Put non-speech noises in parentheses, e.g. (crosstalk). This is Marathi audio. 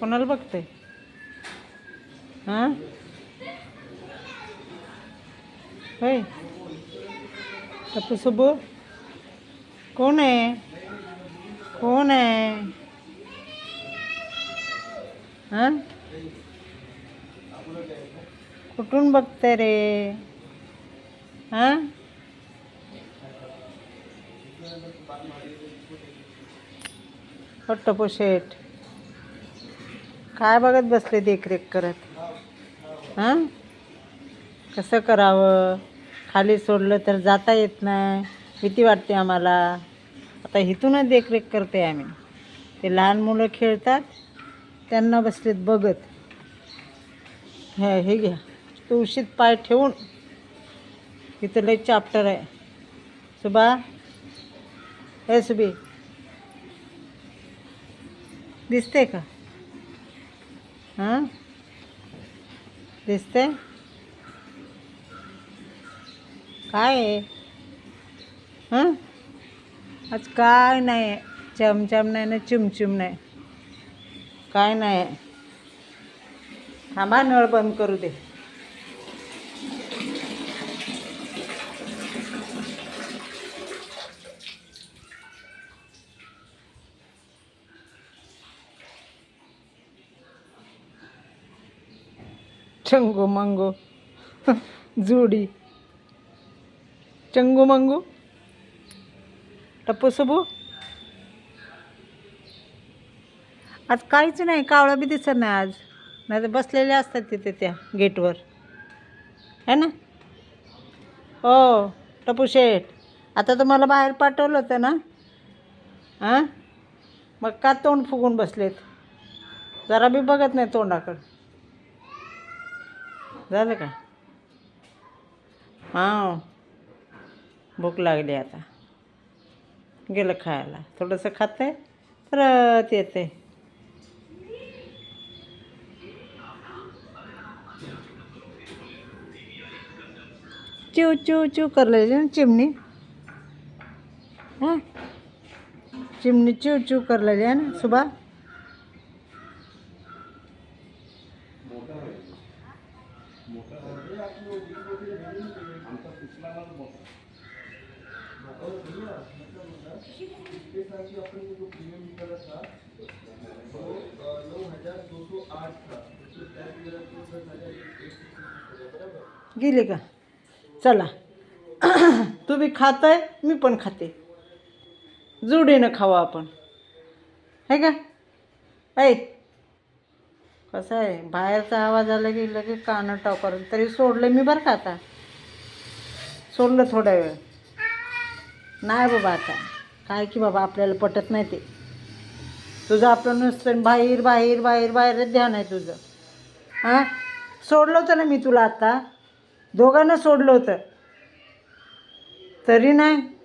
कोणाला बघते? हां? होय. टप्पू सुबू कोण आहे? कोण आहे? हां? कुठून बघते रे? हां? हो शेठ. काय बघत बसले देखरेख करत? हां? कसं करावं? खाली सोडलं तर जाता येत नाही. भीती वाटते आम्हाला. आता इथूनच देखरेख करते आम्ही. ते लहान मुलं खेळतात त्यांना बसलेत बघत. हे हे घ्या. तुळशीत पाय ठेवून. इथं लय चाप्टर आहे. सुबा. हे सुबी. दिसते का? Ah. हां दिसते काय आहे? हां आज काय नाही. आहे चमचम नाही ना चिमचिम नाही. काय नाही. आहे थांबा नळ बंद करू दे. चंगू मंगू जुडी. चंगू मंगू टप्पू सुबू आज काहीच नाही कावळा बी दिसत नाही आज. नाही तर बसलेले असतात तिथे त्या गेटवर. है ना? हो टप्पू शेठ. आता तुम्हाला बाहेर पाठवलं होतं ना. हां? मग का तोंड फुगून बसलेत? जरा बी बघत नाही तोंडाकडं. झालं का? हां भूक लागली आता. गेलं खायला. थोडंसं खाते परत येते. चिव चिव चिव करलेली ना चिमणी. हां? चिमणी चिव चिव करलेली आहे ना सुबा गेली का? चला. (coughs) तुम्ही बी खाताय मी पण खाते. जोडीनं खावं आपण. आहे का? ऐ कसं आहे बाहेरचा आवाज आला की लगेच कानं टाकर तरी सोडलं मी बरं का आता? सोडलं थोडा वेळ. नाही बाबा आता. काय की बाबा आपल्याला पटत नाही ते. तुझं आपलं नुसतं बाहेर बाहेर बाहेर बाहेरच ध्यान आहे तुझं. हां? सोडलं होतं ना मी तुला आता? दोघांना सोडलं होतं. तरी नाही.